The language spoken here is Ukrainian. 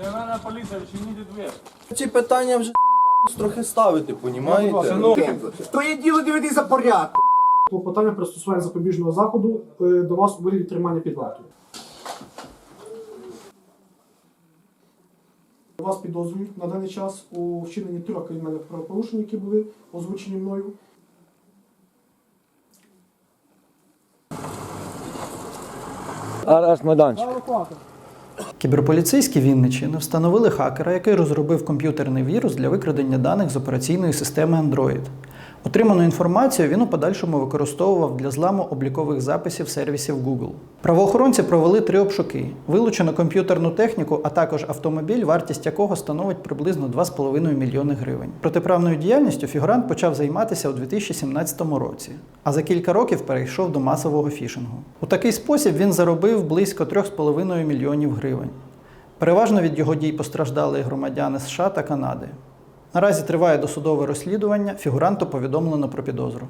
Національна поліція, відчиніть двері. Ці питання вже трохи ставити, понімаєте? Твоє діло дивитися за порядком. Клопотання про стосування запобіжного заходу е, до вас у вигляді тримання під вартою. Вас підозрюють на даний час у вчиненні трьох кримінальних правопорушень, які були озвучені мною. Арешт майданчик. Кіберполіцейські Вінничини встановили хакера, який розробив комп'ютерний вірус для викрадення даних з операційної системи Android. Отриману інформацію він у подальшому використовував для зламу облікових записів сервісів Google. Правоохоронці провели три обшуки: вилучено комп'ютерну техніку, а також автомобіль, вартість якого становить приблизно 2,5 мільйони гривень. Протиправною діяльністю фігурант почав займатися у 2017 році, а за кілька років перейшов до масового фішингу. У такий спосіб він заробив близько 3,5 мільйонів гривень. Переважно від його дій постраждали громадяни США та Канади. Наразі триває досудове розслідування, фігуранту повідомлено про підозру.